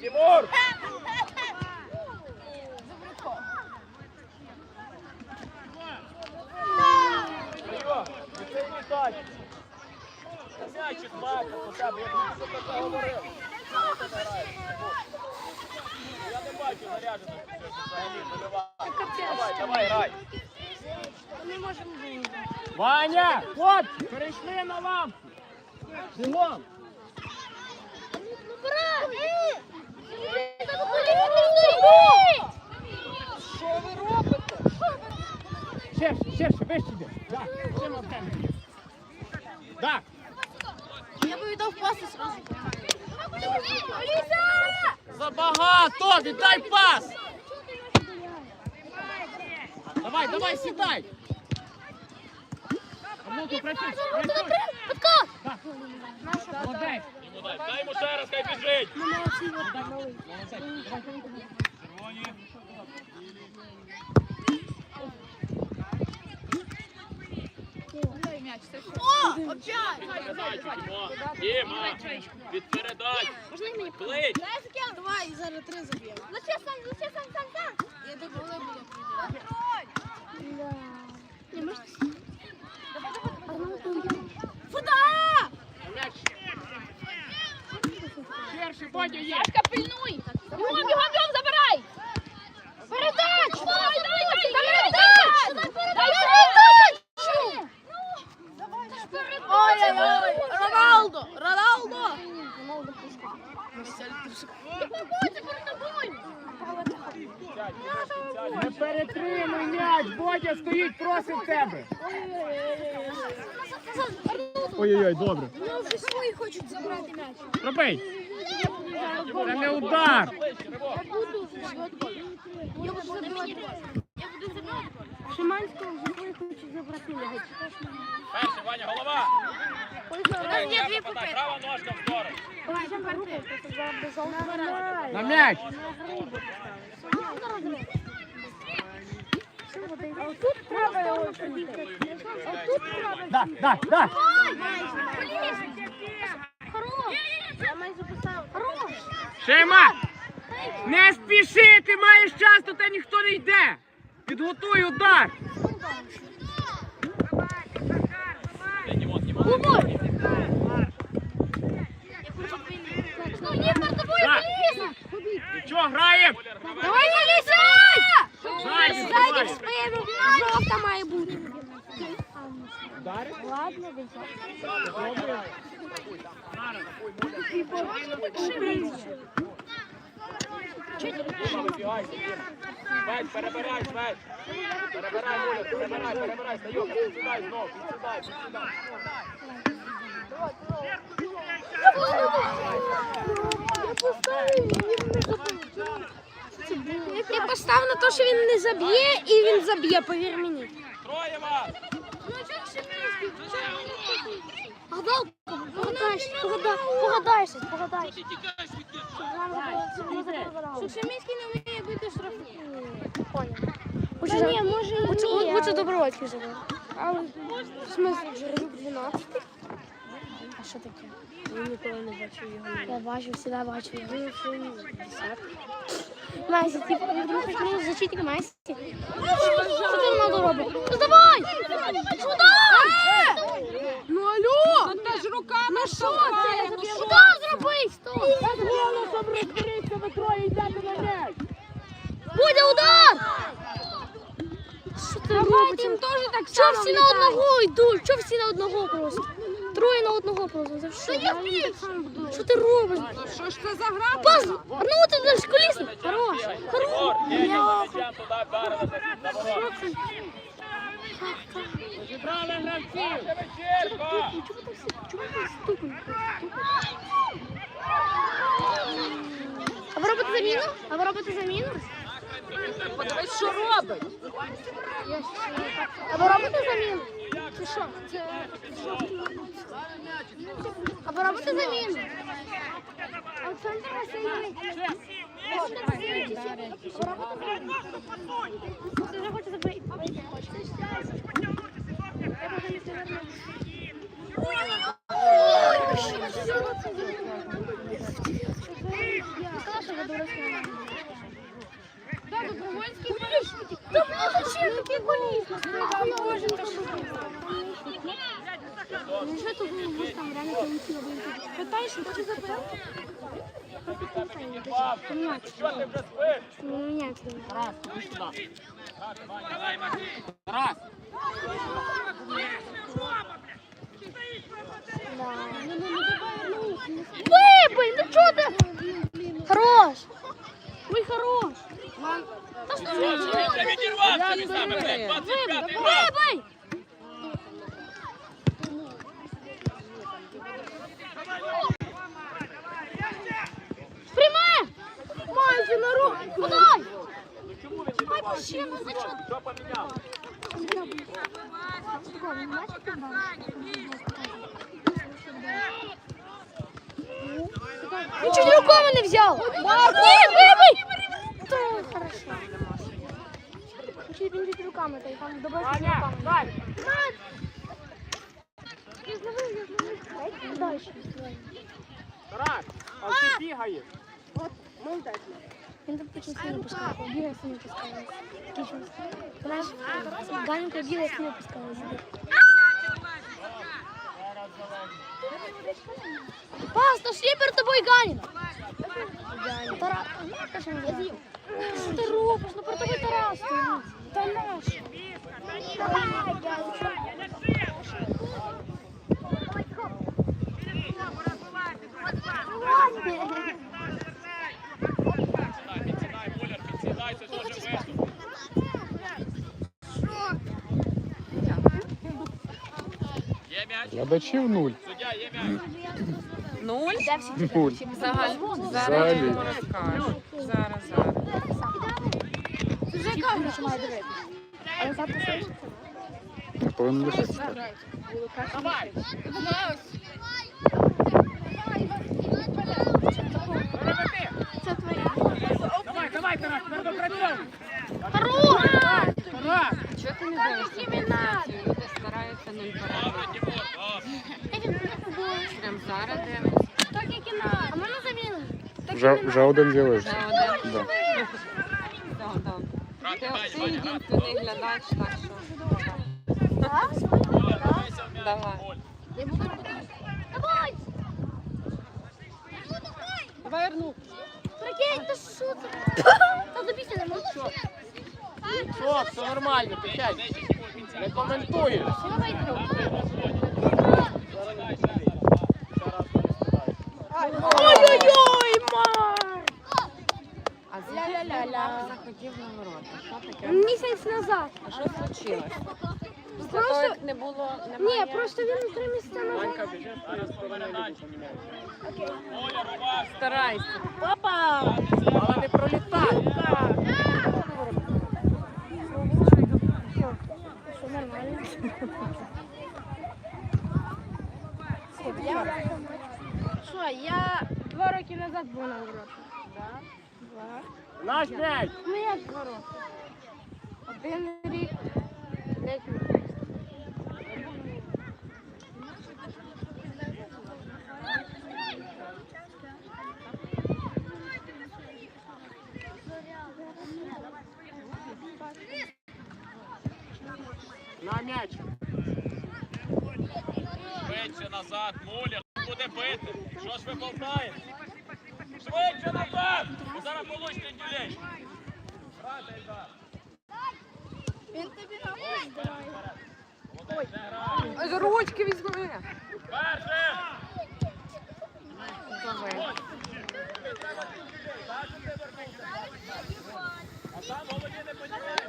Тимур! Йо, не цей мітач. М'ячик бачу по тебе, я тобі що таке говорив. Що ти не граєш? Я не бачу заряджених взагалі, поливай. Давай, давай, грай. Ми можемо вийти. Ваня, хлопці, перейшли на лампу. Симон, Що ви робите? Ширше, ширше, вище йди. Так, в тебе. Так, Я би віддав паси сразу. забагато, віддай пас. Давай, давай, сідай. Ну, працюй, працюй. Так, молодець. Дай, йому ще раз, хай біжить. Діма, від передач. Клич. Давай, зараз три заб'ємо. Зачем сам, зачем сам, сам, сам? Я так коли буде Не можеш? Куда? Ширше, Бодя є. Сашка, пильнуй! Бігом, бігом, бігом, забирай! Передач! Давай! Передач! Передач! Роналдо! Роналдо! Перед тобою! Не перетримуй м'яч, Бодя стоїть, просить тебе. Ой-ой-ой, добре. Ну, вже свої хочуть забрати м'яч. Робий. Це не удар. Я буду забивати. Я буду Шиманського вже хочуть забрати м'яч. Перший, Ваня, голова. Є дві Подай, Права ножка в сторону. На м'яч. Тут треба Тут треба. Да, да, да. Хорош! Я майже поставив. Хорош! Шима, не спіши, ти маєш час, то те ніхто не йде. Підготуй удар. Аліса! Нічого, граємо. Давай! Ззаді, Ззаді в спину. Жовта має бути. Ладно, Вибігай, Діма. Весь, перебирай, весь. Перебирай, Оля, перебирай, перебирай. Стайок, підсідай знов, підсідай, підсідай. Я постав на те, що він не заб'є, і він заб'є, повір мені. Троє вас. Гадал, погадаєш, погадаєшся, погадаєшся. Шукшемінський не вміє бити штрафні. Понял. Та ні, може вміє, лучше добровольки живе. Але в смислі Джерелюк 12. А що таке? Я ніколи не бачив його. Я бачу, всегда бачу його. Він що він десятка. Майсі, ти думаєш, мені защитник Майсі? Що ти Роналду робить? Ну давай! Сюди! Ну алло! Та ж руками ну, що це? Ну що зробить? Стой! Голосом розберіться, ви троє йдете на м'яч. Буде удар! Що ти робиш? їм теж так Що всі на одного йдуть? Що всі на одного просто? Троє на одного просто. Це що? Я. Що ти робиш? Що ж це за гра? Пас! Ну ти наш колісник! Хорош! За ворот. Зібрали гравців. Чому ти? А ви робите заміну? А ви робите заміну? Подивись, що робить. А ви робите заміну? Це що? А ви робите заміну? Олександр Васильович. Ти вже хочеш забити? Ой, Добровольський. Да, Добровольський більш. Та блін, зачем такий голіст? Боже, та що ти? Ну що тут ну, там реально полетіло вийти? Питаєш, що ти забрав? Пап, що ти вже? Ну, міняється. Тарас, іди сюди. Тарас, Вибий, ну чого ти? Хорош. Ой, хорош. Та що ти? Ти відірвався від себе, блядь, 25-й. Вибий. Прийми! Майже на руку! Подай! Ай, ще ну за що? Що поміняв? Він чуть руками не взяв! Ні, вибий! То хорошо. Чуть він чуть руками, та й там добавив Аня, руками. дай. Я зловив, я зловив. Дальше. Тарас, а ти бігаєш. Він тут почав сильно пускати, бігає сильно Знаєш, Ганенко бігає сильно пускає. Пас, то шліпер тобою Ганін. Тарас, ну, що не з'їв. Що ти робиш? Ну, про тебе Тарас. Та наш. Підсідай, Глядачів нуль. Суддя, є м'яч. Нуль? Нуль. Взагалі. Зараз я Взагалі. йому розкажу. Зараз, зараз. Вже камеру має дивитися. Але завтра слышиш? Повинен лишитися. Давай. Переверти. Це твоя. Давай, давай, Тарас, ми допрацьовуємо. Хорош! Тарас, Чого ти не дивишся Люди нуль передати. Прям зараз дивимося. Так як і на. А мене замінили. Вже, вже один з'явився. Вже один. Да. Так, так. Грати, Ти, ти єдиний глядач, так що. Давай. Давай! Давай верну. Прикинь, та що це? Та добійся не можу. що, все нормально, тихенько. Не коментуєш. Ой-ой-ой, Мар! А звідки ля-ля-ля захотів на ворота? Що таке? Місяць назад. А що случилось? Просто- того, не було, немає? Ні, просто він три місяці назад. Старайся. Але не пролітай. Що, я два роки назад був на уроці. Наш м'яч. Ну як два роки? Один рік, десять місяців. На м'яч. Швидше назад, Муляр, Буде бити. Що ж ви болтаєте? Швидше назад! Ви зараз получите дюлей. Грати, Ельдар. Він тобі на Молодець, не грає. Ой, за ручки візьми. Першим! Давай. А там голові не поділяє.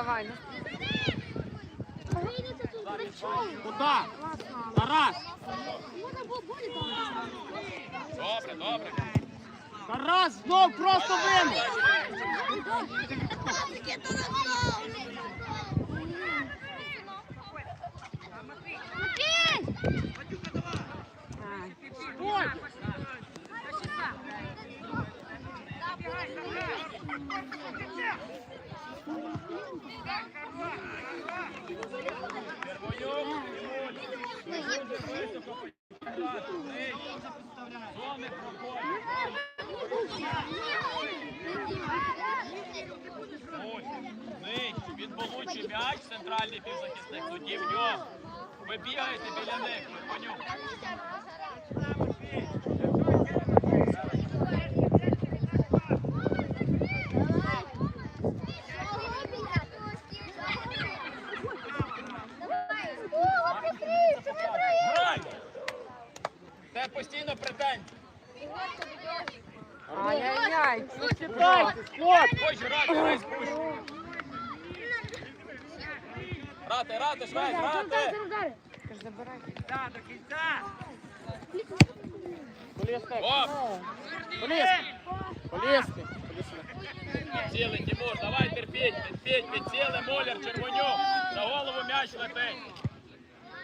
Вставай. Куда? Тарас. Добре, добре. Тарас, знов просто винен. Ай. Ой. Червонюк, Тимуль. Дуже високо починати. Нижче. Зони проходять. Ось, нижче. Він получить м'яч, центральний півзахисник. Тоді в нього. Ви бігаєте біля них, Червонюк. Грай! Ай-яй-яй. Читайте, хлопці. Хоч грати, грай спущу. Грати, грати, швець, грати. Ти ж забирай. Полізки. Оп, Полізки. Полізки. цілий, Тимур, давай терпіть, терпіть, відціли, Муляр, Червонюк. За голову м'яч летить.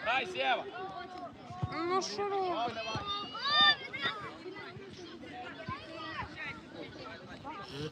Грай, Сєва. Ну що робиш? C'est!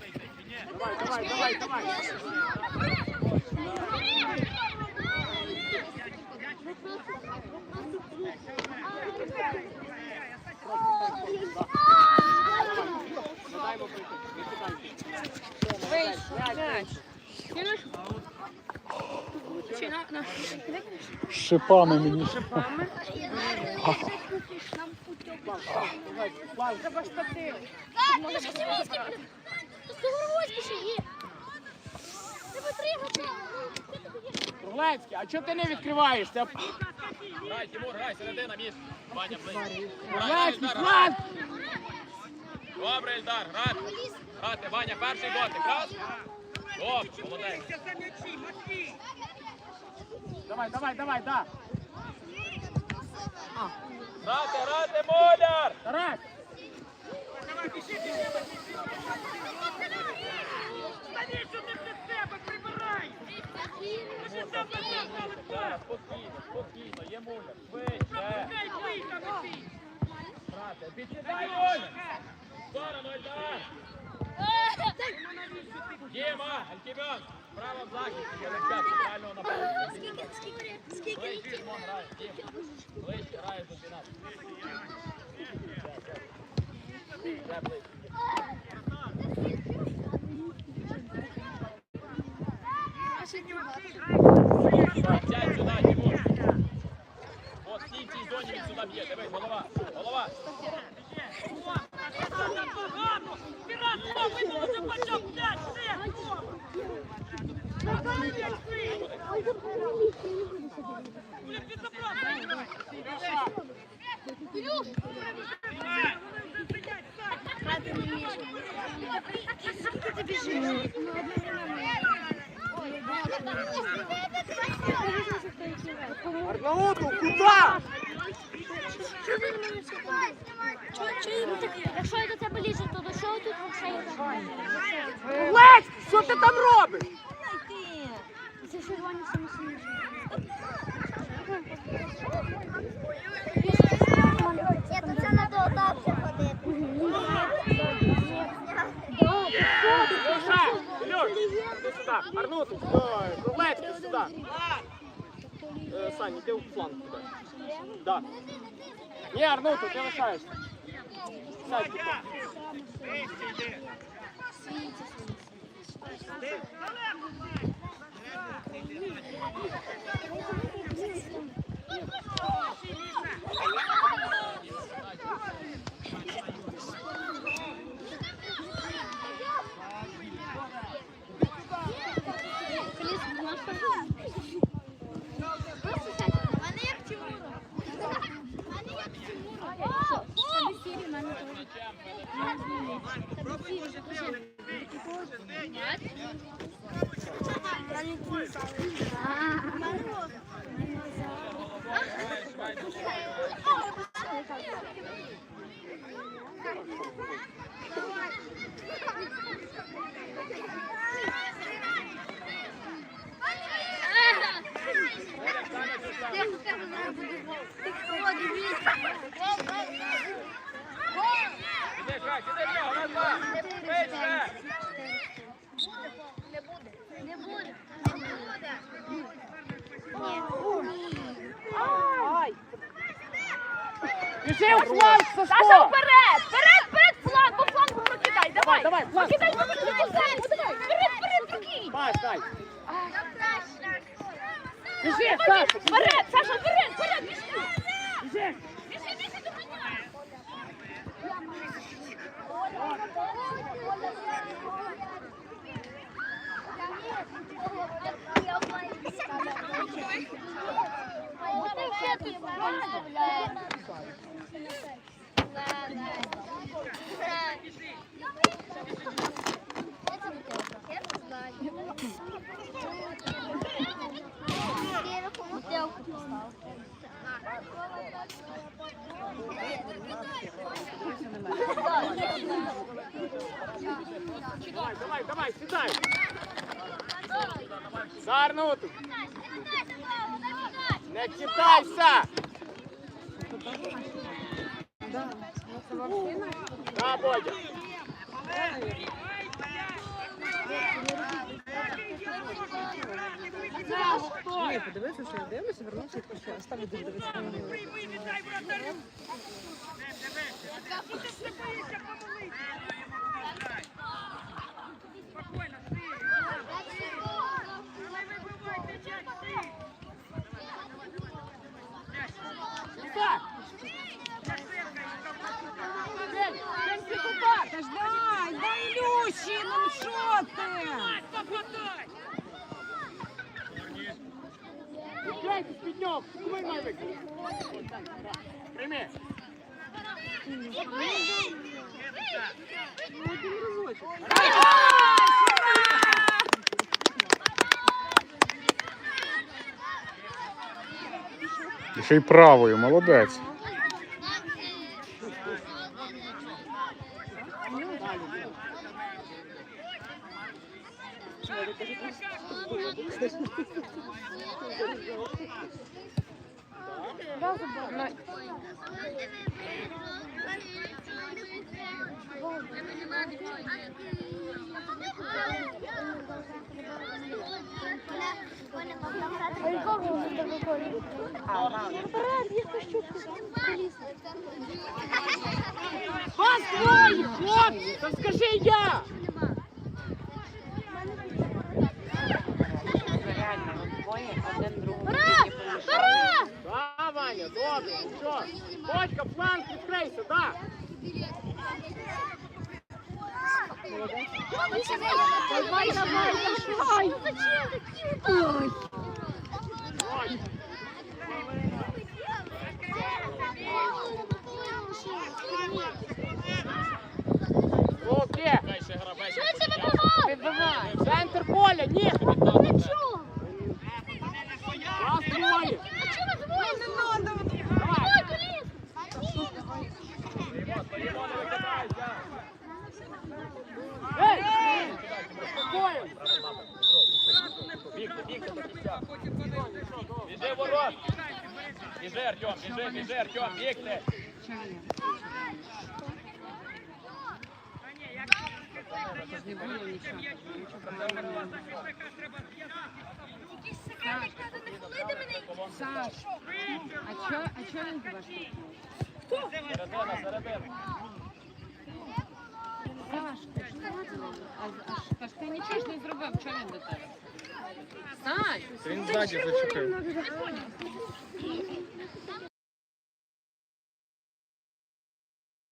Прийти, чи ні? Давай, давай, давай, давай. Даймо прийти. Не кидайте. Вийшов м'яч. Шипами мені. Шипами. Треба штатив. Круглецький, а чого ти не відкриваєшся? Грай, Тимур, грай, середина, міст. Ваня. Круглецький, Добре, Ельдар, грати. Грати, Ваня, перший дотик, раз. Добре, молодець. Давай, давай, давай, да. Грати, грати, Моляр! Тарас! Так, спокійно, спокійно, є Муляр, швидше. Грати, підсідай, Моляр! В Сторону, Ельдар! Діма, Альтімян, право в захисті, Єлечка, центрального нападу. Ближче, Дімон, грає, Діма. Ближче, грає до фіналу. Ще ближче. Сядь сюди, Тимур. От в цій цій зоні він сюди б'є. Дивись, голова. Голова. Арнауту, куда? Якщо я до тебе лізу, то до чого тут взагалі? Круглецький, що ти там робиш? Це що саме сильніше. Ні, то це на до ще ходити. Леш, іди сюди. Арнуту, сюди. Круглецький, сюди. Е, Саня, ти в фланг туди. Да. Ні, Арнуту, ти лишаєшся. Сядь, типу. Ні. Зарнуту! Не кидайся! Да, Бодя! Ні, подивився, що я дивлюся, вернувся і пішов. Ставлю дуже дивитися ж дай, ну що ти? Відкрийте спідньок! Куди виконати? Прийми! І ще й правою, молодець. Пас твій, хлопці! Та скажи я! Реально, ну Пора! Да, Ваня, добре, що? Бодька, фланг, відкрийся, да! Давай, давай. Центр поля, ні двоє! А чого ви двоє? Давай! Ой, блін! Ей! Спокоєм! Бігти, бігти до кінця. Біжи ворот. Біжи, Артем, біжи, біжи, Артем, бігти. Не Саш, а чо, а чо він тебе штовхнув? Середина, середина. Сашка, а, а, та ж ти нічого ж не зробив, чого він до тебе? Саш! Він ззаді зачепив.